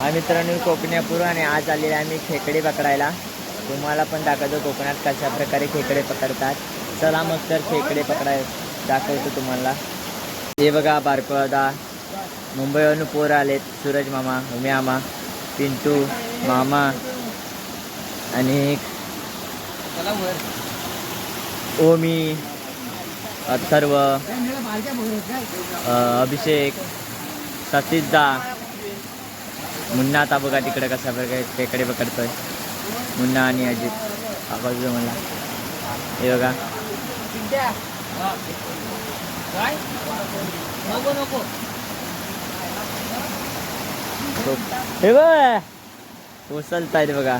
हा मित्रांनो कोकणापूर आणि आज आलेले आम्ही खेकडे पकडायला. तुम्हाला पण दाखवतो कोकणात कशा प्रकारे खेकडे पकडतात. चला मग तर खेकडे पकडाय दाखवतो तुम्हाला. हे बघा बारकोदा मुंबईवरून पोर आलेत. सूरज मामा उम्यामा पिंटू मामा आणि ओमी अथर्व अभिषेक सतीशदा मुन्ना आता बघा तिकडे कसा प्रकारे खेकडे पकडतोय. मुन्ना आणि अजित आवाज मला. हे बघा. हे बघ. उचलतायत बघा.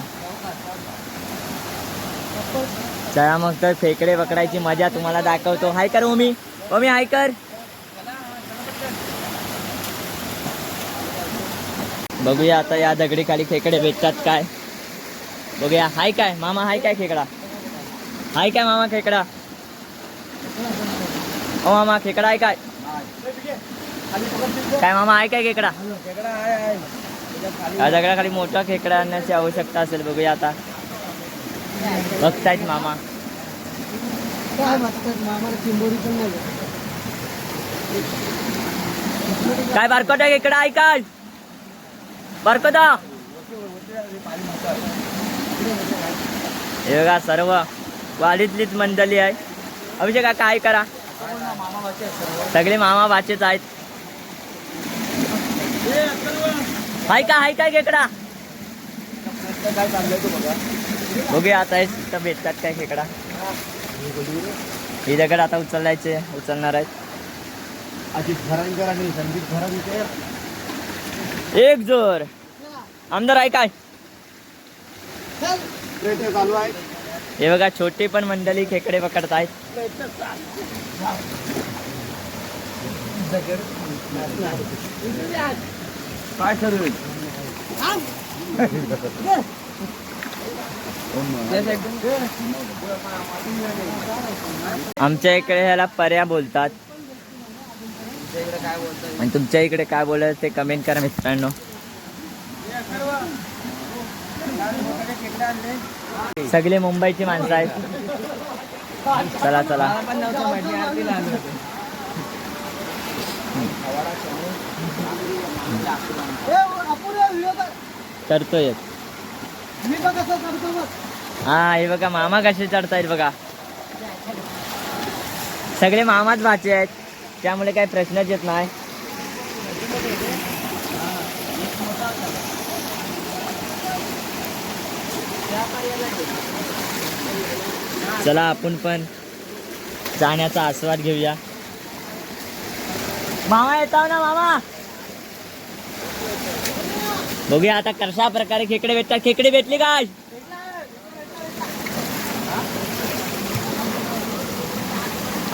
चला मग तर खेकडे पकडायची मजा तुम्हाला दाखवतो. हाय कर ओमी. ओमी हाय कर. बघूया आता या दगडी खाली खेकडे भेटतात काय. बघूया. हाय काय? मामा हाय काय खेकडा? हाय काय मामा खेकडा? ओ मामा, खेकडा आहे काय? काय मामा आहे काय खेकडा? या दगडाखाली मोठा खेकडा आणण्याची आवश्यकता असेल, बघूया आता. बघतायत मामा. काय बारकोटा खेकडा? आहे काय बारकोटा हे बघा सर्व वाडीतलीच मंडळी आहे अभिषेक काय करा. सगळे मामा बाचेच आहेत. हाय का हाय काय खेकडा बघूया आता हे तिथं भेटतात काय खेकडा ही दगड आता उचलायचे उचलणार आहेत. अजित घरांकर आणि संदीप घरांकर एक जोर. आमदार आहे काय? प्रयत्न चालू आहे. हे बघा छोटी पण मंडळी खेकडे पकडत आहेत काय आमच्या इकडे ह्याला पर्या बोलतात. आणि तुमच्या इकडे काय बोलत ते कमेंट करा मित्रांनो. सगळे मुंबईची माणसं आहेत. चला चला. चढतोय. हा हे बघा मामा कसे चढतायत बघा. सगळे मामाच भाचे आहेत. त्यामुळे काही प्रश्नच येत नाही. चला आपण पण जाण्याचा आस्वाद घेऊया. मामा येताव ना मामा. बघूया आता कशा प्रकारे खेकडे भेटतात. खेकडे भेटली काय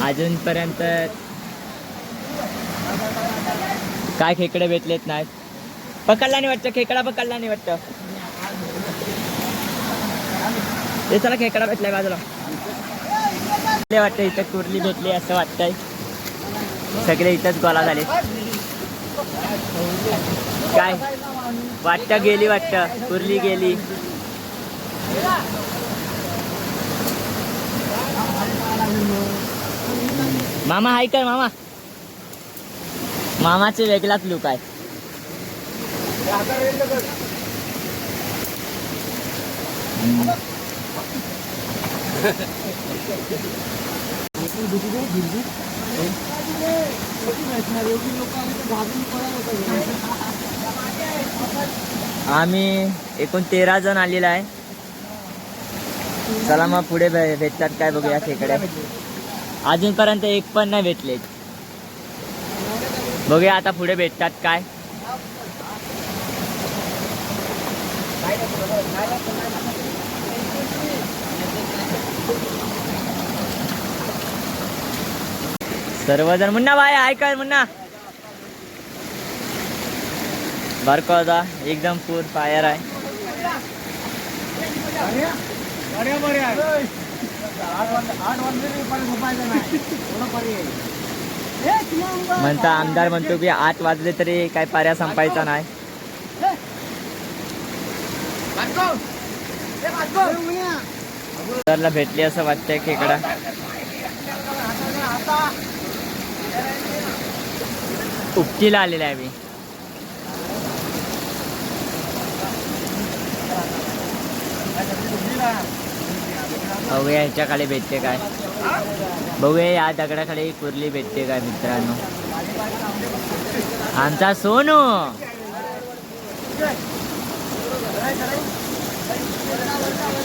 अजूनपर्यंत काय खेकडे भेटलेत नाहीत पकडला नाही वाटतं खेकडा पकडला नाही वाटतं. ते चला खेकडा भेटलाय बाजूला. भेटले वाटतं इथं कुर्ली भेटली असं वाटतंय. सगळे इथंच गोळा झाले काय? वाटतं गेली वाटतं. कुर्ली गेली. मामा हाय काय मामा? मामाचे वेगळाच लुक आहे. आम्ही एकूण तेरा जण आलेला आहे. चला मग पुढे भेटतात काय बघूया खेकडे. अजूनपर्यंत एक पण नाही भेटले बघूया आता पुढे भेटतात काय. सर्वजण मुन्ना बाय ऐका मुन्ना. बारको होता एकदम पूर फायर आहे. म्हणता आमदार म्हणतो की आठ वाजले तरी काय पाऱ्या संपायचा नाही. सरला भेटली असं वाटतंय खेकडा उपटीला आलेला आहे मी. बघूया ह्याच्या खाली भेटते काय. बघूया या दगडाखाली कुर्ली भेटते काय मित्रांनो. आमचा सोनू.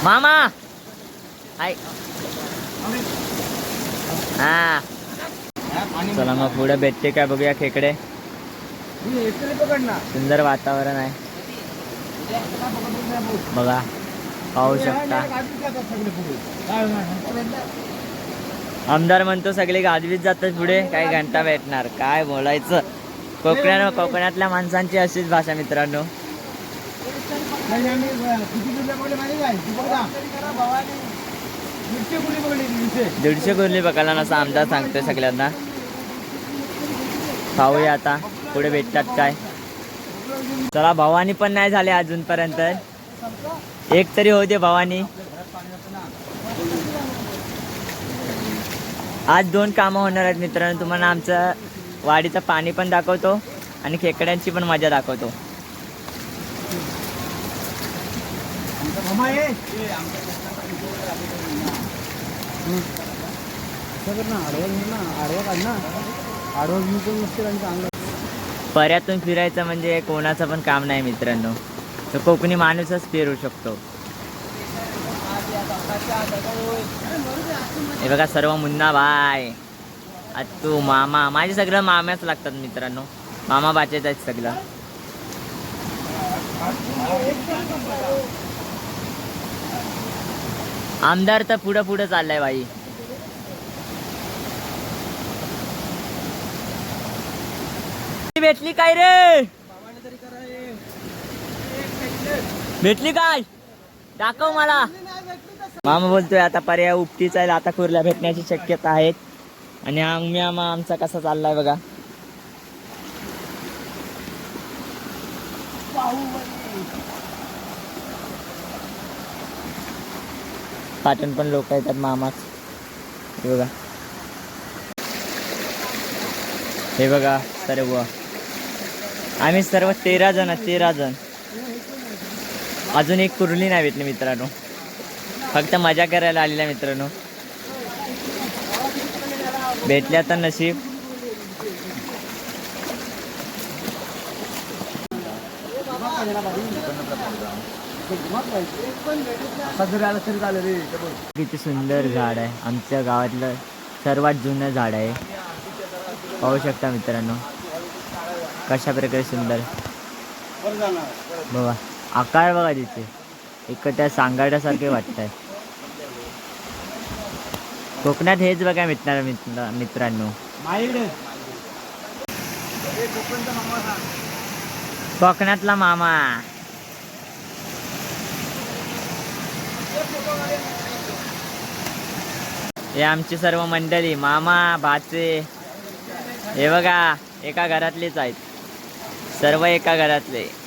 मामा. हाय हा。चला मग पुढे भेटते काय बघूया खेकडे. सुंदर वातावरण आहे. बघा पाहू शकता. आमदार म्हणतो सगळे गादवीत जातात पुढे. काय घंटा भेटणार. काय बोलायचं? कोकणात कोकणातल्या माणसांची अशीच भाषा मित्रांनो. दीडशे कुठली पकडली दीडशे दीडशे बघायला नसा आमदार सांगतोय सगळ्यांना. पाहूया आता पुढे भेटतात काय. चला भवानी पण नाही झाले अजूनपर्यंत. एक तरी होते भवानी. आज दोन कामं होणार आहेत मित्रांनो. तुम्हाला आमचं वाडीचं पाणी पण दाखवतो आणि खेकड्यांची पण मजा दाखवतो. ना आडवा ना आडवा काढ ना आडवा पण आणि पर्यातून फिरायचं म्हणजे कोणाचं पण काम नाही मित्रांनो. तर कोकणी माणूसच फिरू शकतो. हे बघा सर्व मुन्ना बाय. तू मामा माझे सगळं माम्याच लागतात मित्रांनो. मामा बाचेच आहेत सगळं. आमदार तर पुढं पुढं चाललाय बाई. भेटली काय रे? भेटली काय? दाखव मला. मामा बोलतोय आता पर्याय उपटीचा आहे आता कुर्ला भेटण्याची शक्यता आहे. आणि आम्ही आम्हा आमचा कसा चाललाय बघा. पाटण पण लोक येतात मामाच. हे बघा. हे बघा सर्व आम्ही सर्व तेरा जण तेरा जण. अजून एक कुर्ली नाही भेटली मित्रांनो. फक्त मजा करायला आलेल्या मित्रांनो. भेटल्या तर नशीब जरी आलं तरी चालेल रे किती सुंदर झाड आहे. आमच्या गावातलं सर्वात जुनं झाड आहे. पाहू शकता मित्रांनो. कशा प्रकारे सुंदर. बघा आकार बघा तिथे. एक त्या सांगाड्यासारखे वाटत आहे कोकणात हेच बघा मित्र मित्र मित्रांनो. कोकणातला मामा. हे आमची सर्व मंडळी मामा भाचे. हे बघा एका घरातलेच आहेत. सर्व एका घरातले.